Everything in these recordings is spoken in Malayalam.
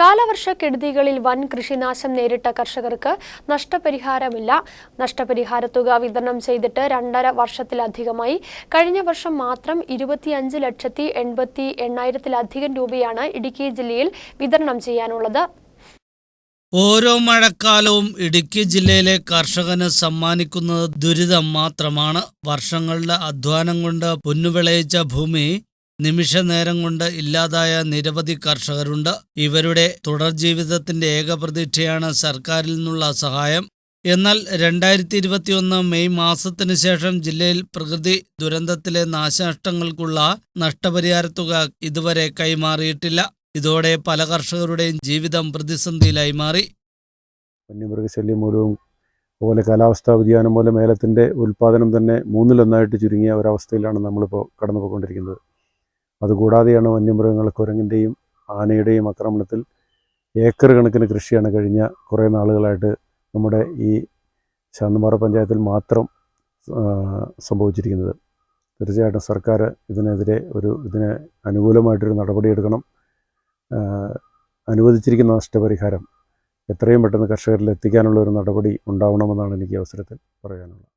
കാലവർഷക്കെടുതികളിൽ വൻ കൃഷിനാശം നേരിട്ട കർഷകർക്ക് നഷ്ടപരിഹാരമില്ല. നഷ്ടപരിഹാര തുക വിതരണം ചെയ്തിട്ട് രണ്ടര വർഷത്തിലധികമായി. കഴിഞ്ഞ വർഷം മാത്രം ഇരുപത്തിയഞ്ച് ലക്ഷത്തി എൺപത്തി എണ്ണായിരത്തിലധികം രൂപയാണ് ഇടുക്കി ജില്ലയിൽ വിതരണം ചെയ്യാനുള്ളത്. ഓരോ മഴക്കാലവും ഇടുക്കി ജില്ലയിലെ കർഷകന് സമ്മാനിക്കുന്നത് ദുരിതം മാത്രമാണ്. വർഷങ്ങളുടെ അധ്വാനം കൊണ്ട് പൊന്നുവിളയിച്ച ഭൂമി നിമിഷ നേരം കൊണ്ട് ഇല്ലാതായ നിരവധി കർഷകരുണ്ട്. ഇവരുടെ തുടർ ജീവിതത്തിന്റെ ഏക പ്രതീക്ഷയാണ് സർക്കാരിൽ നിന്നുള്ള സഹായം. എന്നാൽ രണ്ടായിരത്തി ഇരുപത്തിയൊന്ന് മെയ് മാസത്തിന് ശേഷം ജില്ലയിൽ പ്രകൃതി ദുരന്തത്തിലെ നാശനഷ്ടങ്ങൾക്കുള്ള നഷ്ടപരിഹാര തുക ഇതുവരെ കൈമാറിയിട്ടില്ല. ഇതോടെ പല കർഷകരുടെയും ജീവിതം പ്രതിസന്ധിയിലായി മാറി. വന്യമൃഗശല്യം മൂലവും അതുപോലെ കാലാവസ്ഥാ വ്യതിയാനം മൂലം ഏലത്തിന്റെ ഉൽപ്പാദനം തന്നെ മൂന്നിലൊന്നായിട്ട് ചുരുങ്ങിയ ഒരവസ്ഥയിലാണ് നമ്മളിപ്പോൾ കടന്നു പോയിക്കൊണ്ടിരിക്കുന്നത് അതുകൂടാതെയാണ് വന്യമൃഗങ്ങൾ കുരങ്ങിന്റെയും ആനയുടെയും ആക്രമണത്തിൽ ഏക്കർ കണക്കിന് കൃഷിയാണ് കഴിഞ്ഞ കുറേ നാളുകളായിട്ട് നമ്മുടെ ഈ ശാന്തമാറ പഞ്ചായത്തിൽ മാത്രം സംഭവിച്ചിരിക്കുന്നത്. തീർച്ചയായിട്ടും സർക്കാർ ഇതിനെതിരെ ഒരു ഇതിന് അനുകൂലമായിട്ടൊരു നടപടിയെടുക്കണം അനുവദിച്ചിരിക്കുന്ന നഷ്ടപരിഹാരം എത്രയും പെട്ടെന്ന് കർഷകരിൽ എത്തിക്കാനുള്ള ഒരു നടപടി ഉണ്ടാവണമെന്നാണ് എനിക്ക് അവസരത്തിൽ പറയാനുള്ളത്.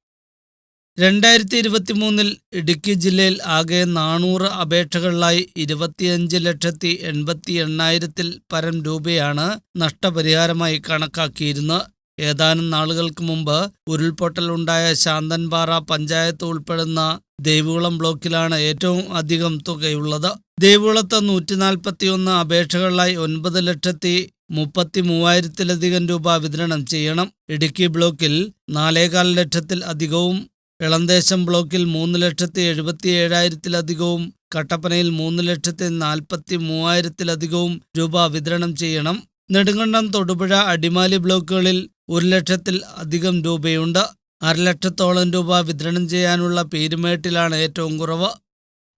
രണ്ടായിരത്തി ഇരുപത്തി മൂന്നിൽ ഇടുക്കി ജില്ലയിൽ ആകെ നാനൂറ് അപേക്ഷകളിലായി ഇരുപത്തിയഞ്ച് ലക്ഷത്തി എൺപത്തി എണ്ണായിരത്തിൽ പരം രൂപയാണ് നഷ്ടപരിഹാരമായി കണക്കാക്കിയിരുന്നത് ഏതാനും നാളുകൾക്ക് മുമ്പ് ഉരുൾപൊട്ടൽ ഉണ്ടായ ശാന്തൻപാറ പഞ്ചായത്ത് ഉൾപ്പെടുന്ന ദേവികുളം ബ്ലോക്കിലാണ് ഏറ്റവും അധികം തുകയുള്ളത്. ദേവികുളത്ത് നൂറ്റി നാൽപ്പത്തിയൊന്ന് അപേക്ഷകളിലായി ഒൻപത് ലക്ഷത്തി മുപ്പത്തി മൂവായിരത്തിലധികം രൂപ വിതരണം ചെയ്യണം. ഇടുക്കി ബ്ലോക്കിൽ നാലേകാൽ ലക്ഷത്തിൽ അധികവും ഇളന്തേശം ബ്ലോക്കിൽ മൂന്ന് ലക്ഷത്തി എഴുപത്തി ഏഴായിരത്തിലധികവും കട്ടപ്പനയിൽ മൂന്ന് ലക്ഷത്തി നാൽപ്പത്തി മൂവായിരത്തിലധികവും രൂപ വിതരണം ചെയ്യണം. നെടുങ്കണ്ടം തൊടുപുഴ അടിമാലി ബ്ലോക്കുകളിൽ ഒരു ലക്ഷത്തിൽ അധികം രൂപയുണ്ട്. അരലക്ഷത്തോളം രൂപ വിതരണം ചെയ്യാനുള്ള പേരുമേട്ടിലാണ് ഏറ്റവും കുറവ്.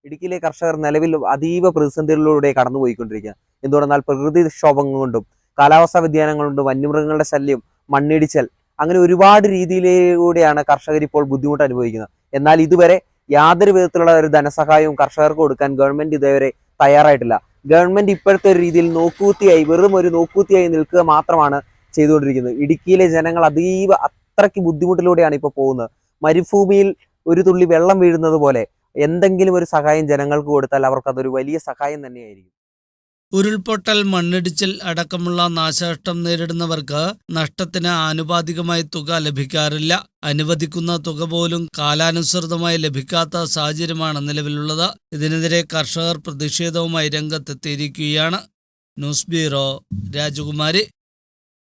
ഇടുക്കിയിലെ കർഷകർ നിലവിൽ അതീവ പ്രതിസന്ധികളിലൂടെ കടന്നുപോയിക്കൊണ്ടിരിക്കുക എന്തുകൊണ്ടെന്നാൽ പ്രകൃതിക്ഷോഭം കൊണ്ടും കാലാവസ്ഥാ വ്യതിയാനങ്ങൾ കൊണ്ടും വന്യമൃഗങ്ങളുടെ ശല്യം മണ്ണിടിച്ചൽ അങ്ങനെ ഒരുപാട് രീതിയിലൂടെയാണ് കർഷകർ ഇപ്പോൾ ബുദ്ധിമുട്ട് അനുഭവിക്കുന്നത്. എന്നാൽ ഇതുവരെ യാതൊരു വിധത്തിലുള്ള ഒരു ധനസഹായവും കർഷകർക്ക് കൊടുക്കാൻ ഗവൺമെന്റ് ഇതുവരെ തയ്യാറായിട്ടില്ല. ഗവൺമെന്റ് ഇപ്പോഴത്തെ ഒരു രീതിയിൽ നോക്കൂത്തിയായി വെറും ഒരു നോക്കൂത്തിയായി നിൽക്കുക മാത്രമാണ് ചെയ്തുകൊണ്ടിരിക്കുന്നത്. ഇടുക്കിയിലെ ജനങ്ങൾ അതീവ അത്രയ്ക്ക് ബുദ്ധിമുട്ടിലൂടെയാണ് ഇപ്പോൾ പോകുന്നത്. മരുഭൂമിയിൽ ഒരു തുള്ളി വെള്ളം വീഴുന്നത് പോലെ എന്തെങ്കിലും ഒരു സഹായം ജനങ്ങൾക്ക് കൊടുത്താൽ അവർക്കതൊരു വലിയ സഹായം തന്നെയായിരിക്കും. ഉരുൾപൊട്ടൽ മണ്ണിടിച്ചിൽ അടക്കമുള്ള നാശനഷ്ടം നേരിടുന്നവർക്ക് നഷ്ടത്തിന് ആനുപാതികമായി തുക ലഭിക്കാറില്ല. അനുവദിക്കുന്ന തുക പോലും കാലാനുസൃതമായി ലഭിക്കാത്ത സാഹചര്യമാണ് നിലവിലുള്ളത്. ഇതിനെതിരെ കർഷകർ പ്രതിഷേധവുമായി രംഗത്തെത്തിയിരിക്കുകയാണ്. ന്യൂസ് ബ്യൂറോ രാജകുമാരി.